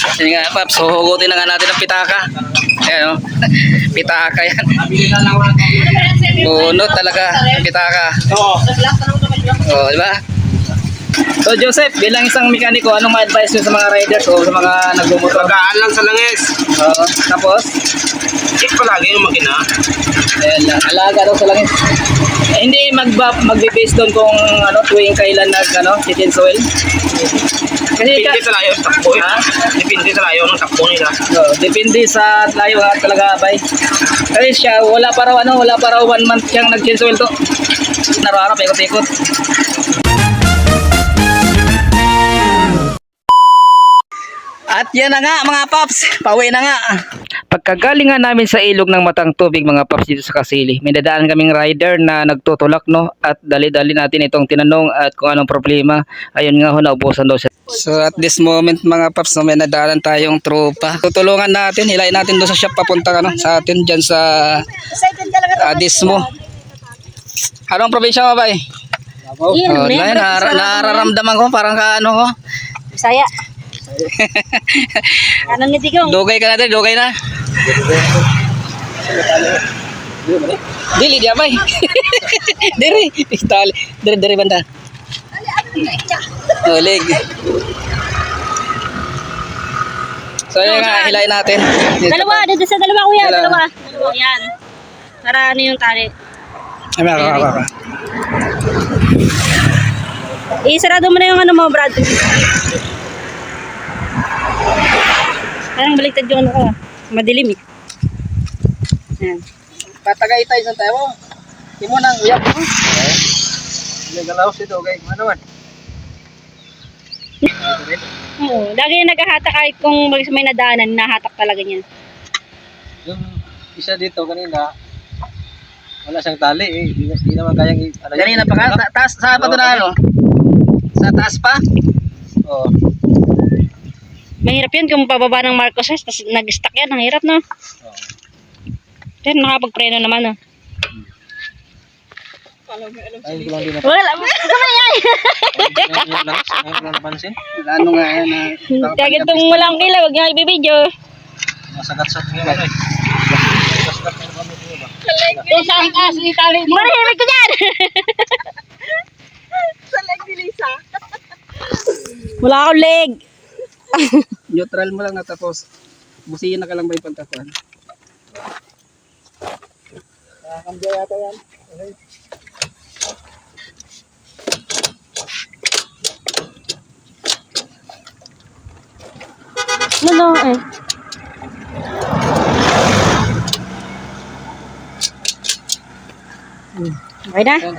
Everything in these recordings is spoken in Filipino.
Sige nga, Paps, huhugutin na nga natin ang pitaka. Ayan, oh. pitaka yan. Bunot talaga, ang pitaka. Oo. Oh, di ba? So Joseph, bilang isang mekaniko, anong ma-advise nyo sa mga riders o sa mga nagmumotor? Tagaan lang sa langis. Oo. tapos, Check palagi yung makina. ayan lang, alaga daw sa langis. Hindi mag magbe-base doon kung ano tuwing kailan nag ano, chitin soil. Kasi ka, Depende sa layo ng takbo eh. Ha? Depende sa layo ng takbo nila. oh, depende sa layo nga talaga bay. Kasi siya wala pa raw ano, wala pa raw one month siyang nag-chitin soil to. Naraw-araw, paikot-ikot. At yan na nga mga paps, pauwi na nga. Pagkagaling nga namin sa ilog ng matang tubig mga paps dito sa Kasili, may dadaan kaming rider na nagtutulak no at dali-dali natin itong tinanong at kung anong problema. Ayun nga ho, naubusan daw siya. So at this moment mga paps, no, may nadaanan tayong tropa. Tutulungan natin, hilain natin doon sa shop papunta ano, sa atin dyan sa uh, Dismo. Anong probinsya mo ba eh? Oh, nararamdaman ko parang ka ano ko. Bisaya. Anong ngiti ko? Dugay ka na din, dugay na. Dili dia bay. Diri, istali. Diri diri banda. Ulig. So yun nga, hilahin natin. Dalawa, dito sa dalawa kuya, Dalawa. dalawa. Yan. Para ano yung tali. Ay, maka, maka, maka. Isarado mo na yung ano mo, Brad. Parang baliktad yung ano ko. Madilim eh. Yan. Patagay tayo sa tayo. Imo nang uyak mo. Hindi galaw si dugay. Ano man? Oo, lagi yung naghahatak kahit kung may nadaanan, nahatak talaga niya. Yung isa dito kanina, wala siyang tali eh. Di, di naman kayang i- ano? Kanina pa ka? Ta- taas, sa pa to na ano? Sa taas pa? Oo. Mahirap yun kung pababa ng Marcos House, tapos nag-stuck yan. Ang hirap, no? Oo. Pero nakapagpreno naman, ah. Ayun ko lang din na. Wala, kamay ay! Ngayon lang, ngayon ko lang napansin. Ano nga yan? Kaya itong walang kila, huwag niya ibibidyo. Masagat-sat nga eh. Masagat nga kami dito ba? Yung sa angkas, ni tali mo. Marihimik ko dyan! sa leg ni Lisa. Wala akong leg. Neutral mo lang na tapos busihin na ka lang ba yung pagkakuan? Nakakambya yata yan. No, no, eh. Okay na? Lang.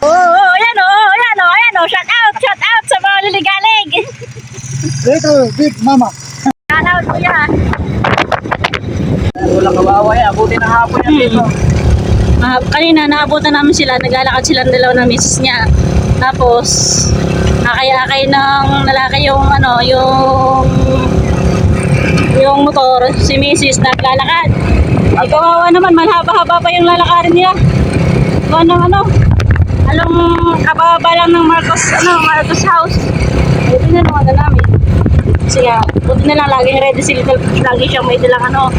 Oo, oh, oh, ayan o, oh, ayan o, oh, ayan o, shout out, shout out sa mga liligalig. Dito, big mama. Shout out kuya. Wala kawawa yan. Abuti ng hapon yan dito. Ah, kanina naabutan namin sila, naglalakad sila ng dalawa ng misis niya. Tapos, akay-akay ng lalaki yung ano, yung yung motor, si misis naglalakad. Ay, kawawa naman, malhaba-haba pa yung lalakarin niya. Kung ano, ano, along kababa lang ng Marcos, ano, Marcos House. Buti na naman na namin. Kasi nga, buti na lang, laging ready sila, lagi siyang may dalang ano,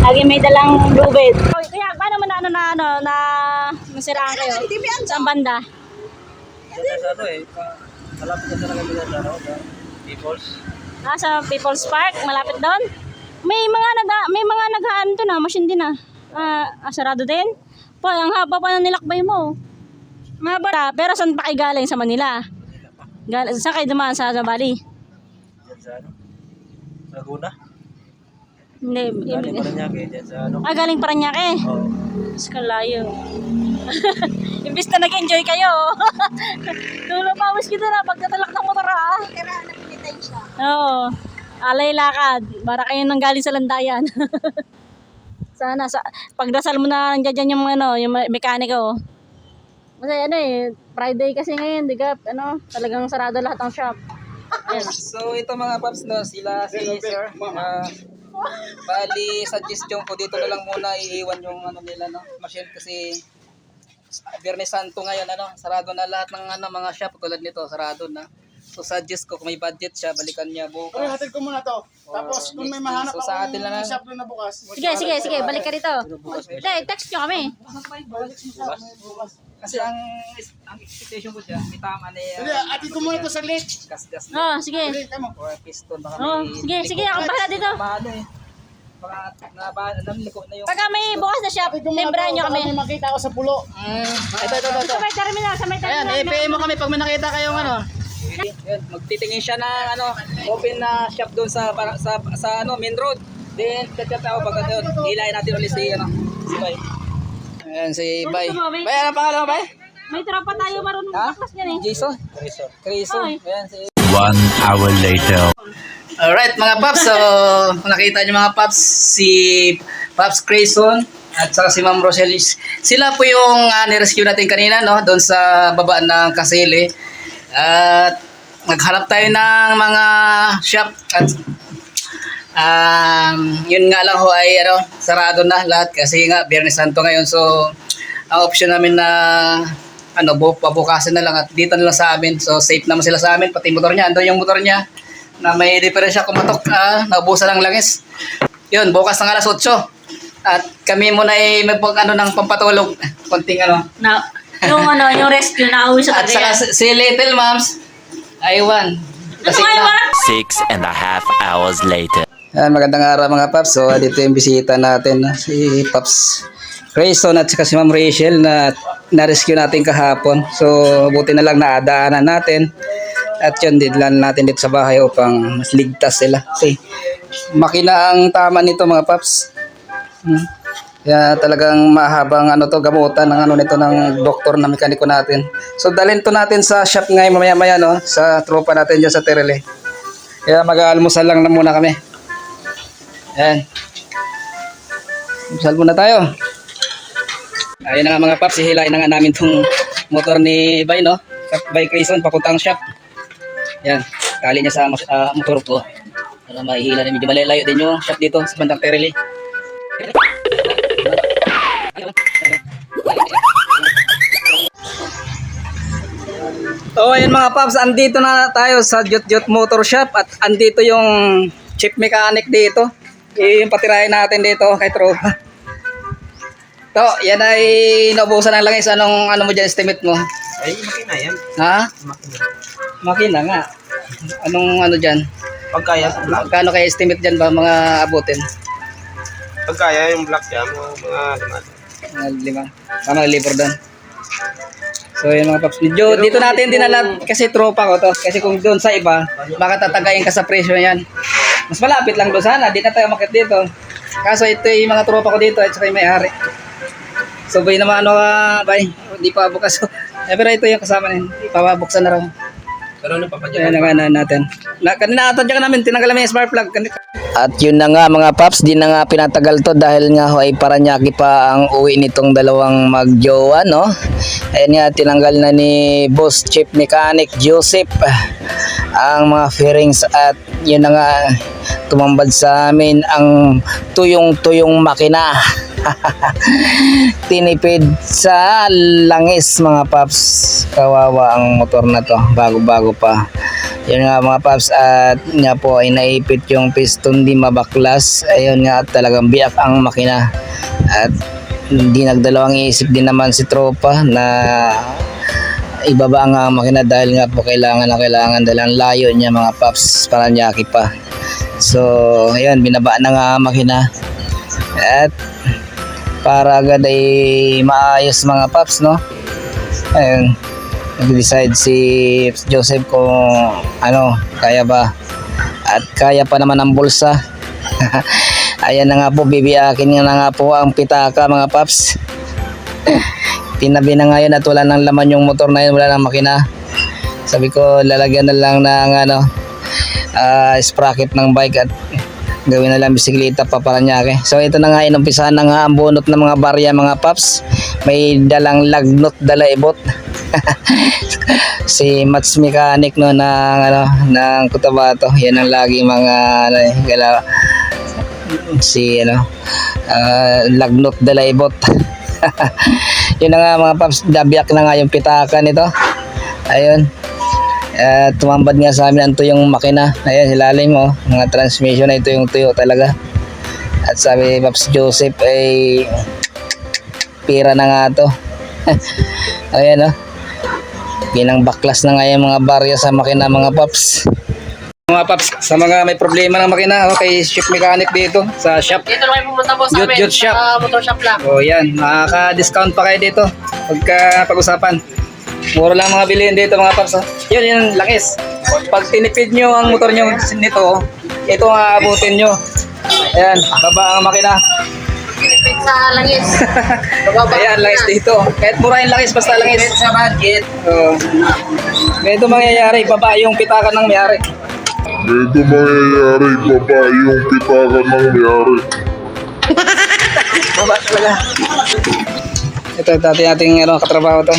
lagi may dalang lubid. Kaya, paano mo na ano na ano, na masiraan kayo? Saan banda? Sa ano eh. Malapit na talaga nila sa sa Peoples. Ah, sa People's Park, malapit doon. May mga naga, may mga naghaan doon ah, machine din ah. Ah, ah, sarado din. Po, ang haba pa ng nilakbay mo. Mahaba na, pero saan pa kayo galing sa Manila? Gal saan kayo dumaan sa Bali? Sa ano. Sa Laguna. Hindi, Galing pa rin niya kayo dyan sa ano. ah, galing Paranaque. Oo. Mas kalayo. Imbis na nag-enjoy kayo. Tulo pa, wish kita na pagkatalak ng motor ah. Kaya napilitan siya. Oo. Alay lakad. Para kayo nang galing sa landayan. Sana sa pagdasal mo na nandiyan yung ano, yung me- mekaniko. Kasi ano eh, Friday kasi ngayon, di ka, ano, talagang sarado lahat ng shop. Ayun. So ito mga paps no, sila si sir. ah, bali suggestion ko dito na lang muna iiwan yung ano nila no, machine kasi Biyernes Santo ngayon ano, sarado na lahat ng ano mga shop tulad nito, sarado na. So suggest ko kung may budget siya, balikan niya Pero bukas. hatid ko muna to. Tapos kung may mahanap So, sa atin lang shop na bukas. Sige, sige, sige. Balik ka rito. Hindi, text nyo kami. Kasi ang ang expectation ko dyan, may tama na yan. hatid ko muna to saglit. Gas-gas na. Oo, Oh, sige. Hindi, kamo. Or piston baka Oo, may... sige, sige. Ako bahala dito. Maano eh. Baka naba, naliko na yung... Pagka may bukas na shop, timbrahan nyo kami. may makita ako sa pulo. Mm, ito, ito, ito, ito. Sa may terminal, sa may Ayan, terminal. i-PM mo kami pag may nakita kayong ano. Yan, magtitingin siya ng ano, open na shop doon sa para, sa sa ano, main road. Then chat-chat ako pag doon. Hilahin natin ulit si ano, si Bay. Ayan si Bay. Bay, ano pangalan mo, Bay? May tropa tayo marunong Ha? baklas niyan eh. Jason? Crison. Crison. Ay. Ayan si One hour later. Alright mga Paps, so kung nakita niyo mga Paps, si Paps Crayson at saka si Ma'am Rochelle, sila po yung uh, nirescue natin kanina no, doon sa baba ng Kasili. At naghanap tayo ng mga shop at um, yun nga lang ho ay ano, sarado na lahat kasi nga Biyernes Santo ngayon so ang option namin na ano, bu pabukasin na lang at dito na lang sa amin. So safe naman sila sa amin, pati motor niya. Ando yung motor niya na may diferensya kumatok, ah, naubusan ng langis. Yun, bukas ng alas 8. At kami muna ay magpag ano ng pampatulog. Konting ano. Na, yung ano, yung rescue na uwi sa At saka si si Little Moms, Aywan. Ano? Six and a half hours later. Yan, magandang araw mga Paps. So, dito yung bisita natin, no? si Paps Grayson at saka si Ma'am Rachel na na-rescue natin kahapon. So, buti na lang naadaanan natin. At yun, dinlan natin dito sa bahay upang mas ligtas sila. Kasi, makina ang tama nito mga Paps. Hmm. Kaya talagang mahabang ano to gamutan ng ano nito ng doktor na mekaniko natin. So dalhin to natin sa shop ngayon mamaya-maya no sa tropa natin diyan sa Terele. Kaya mag-aalmusal lang na muna kami. Yan. Almusal muna tayo. Ayun na nga mga paps, hihilain na nga namin tong motor ni Bay, no? Bay Grayson, papuntang shop. Yan, kali niya sa ah, motor ko. Para mahihila na medyo malalayo din yung shop dito sa bandang Terele. Oh, ayun mga paps, andito na tayo sa Jut Jut Motor Shop at andito yung chip mechanic dito. Yung patirahin natin dito kay Tropa. To, yan ay naubusan ng langis. Anong ano mo dyan, estimate mo? Ay, makina yan. Ha? Makina. Makina nga. Anong ano dyan? Pagkaya sa black. Kano kaya estimate dyan ba mga abutin? Pagkaya yung black yan, mga, mga lima. Mga lima. Mga liver doon. So yun mga paps. Medyo dito natin dinala kasi tropa ko to. Kasi kung doon sa iba, baka tatagayin ka sa presyo yan. Mas malapit lang doon sana. Di na tayo makit dito. Kaso ito yung mga tropa ko dito at saka yung may-ari. So bay naman ano ka, bay. Hindi pa bukas. Eh, pero ito yung kasama nila. Ipabuksan na raw. Pero ano pa pa dyan? Ayan na nga na natin. Na, kanina ata dyan namin, tinanggal namin yung smart plug. Kanina. At yun na nga mga paps, di na nga pinatagal to dahil nga ho ay paranyaki pa ang uwi nitong dalawang magjowa, no? Ayan nga, tinanggal na ni Boss Chief Mechanic Joseph ang mga fairings at yun na nga, tumambad sa amin ang tuyong-tuyong makina. Tinipid sa langis mga paps. Kawawa ang motor na to, bago-bago pa. Yun nga mga paps at nga po ay naipit yung piston di mabaklas. Ayun nga talagang biyak ang makina. At hindi nagdalawang isip din naman si tropa na ibaba nga ang makina dahil nga po kailangan na kailangan dahil ang layo niya mga paps paranyaki pa. So, ayun, binaba na nga ang makina. At para agad ay maayos mga paps, no? Ayun, nag-decide si Joseph kung ano, kaya ba? At kaya pa naman ang bulsa. Ayan na nga po bibiyakin na nga po ang pitaka mga paps. Tinabi na ngayon at wala nang laman yung motor na yun wala nang makina. Sabi ko lalagyan na lang ng ano ah, sprocket ng bike at gawin na lang bisikleta pa para niya so ito na nga inumpisahan na nga ang bunot ng mga barya mga paps. May dalang lagnot dala ibot. Si Mats Mechanic no ng ano ng Cotabato. Yan ang lagi mga ano, eh, gala si ano ah, lagnot dalaibot yun na nga mga paps dabiyak na nga yung pitaka nito. Ayun At tumambad nga sa amin ang tuyong makina. Ayan, ilalim mo. Mga transmission na ito yung tuyo talaga. At sabi ni Pops Joseph ay pira na nga to. Ayan oh. Ginang baklas na nga yung mga barya sa makina mga Pops. Mga Pops, sa mga may problema ng makina, oh, kay ship mechanic dito sa shop. Dito lang kayo pumunta po sa Yut, amin. yut shop. Sa motor shop lang. O yan, makaka-discount pa kayo dito pagka pag-usapan. Mura lang mga bilihin dito mga paps. oh. Yun, yun, langis. Pag tinipid nyo ang motor nyo nito, ito ang aabutin nyo. Ayan, baba ang makina. Pinipid sa langis. Ayan, langis dito. Kahit mura yung langis, basta langis. sa budget. Oo. Ganito mangyayari, baba yung pitakan ng mayari. Ito mangyayari, baba yung pitakan ng mayari. Baba talaga. Ito, dati ating ano, katrabaho to.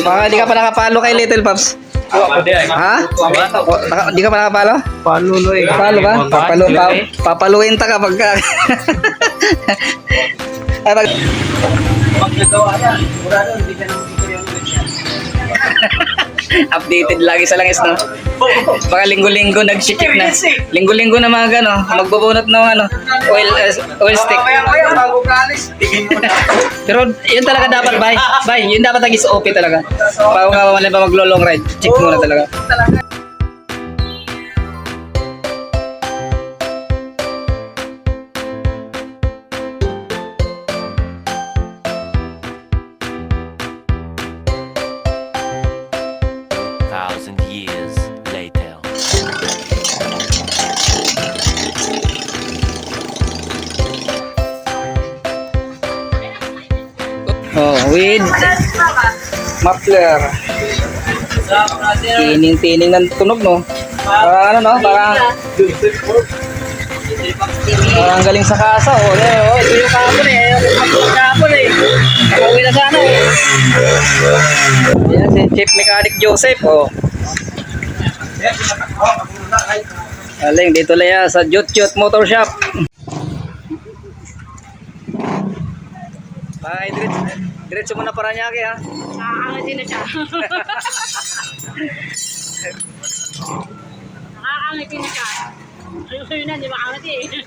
Baka di ka pa nakapalo kay Little Pops. Ha? Naka- Di ka pa nakapalo? Palulo eh. Palo ba? Papalo, pa, papaluin ta kapag ka. Ay, pag... Updated lagi sa langis, no? Baka linggo-linggo nag-ship na. Linggo-linggo na mga gano, magbubunot ng ano, oil, uh, oil stick. Pero yun talaga dapat, bay. Bay, yun dapat nag OP talaga. Bago nga wala pa maglo-long ride, check muna talaga. Thousand muffler. Tining-tining ng tunog, no? Parang ano, no? Parang... Parang galing sa kasa, oh. Eh, oh ito yung kapon, eh. Yung kapon, eh. Nakauwi na sana, eh. Yan, si Chief Mechanic Joseph, oh. Galing, dito lang sa Jut Jut Motor Shop. Bye, diretso, diretso mo na Paranaque, ha? Nakakangiti na siya. Nakakangiti na siya. Ayun yun na, di eh. Eh? Eh?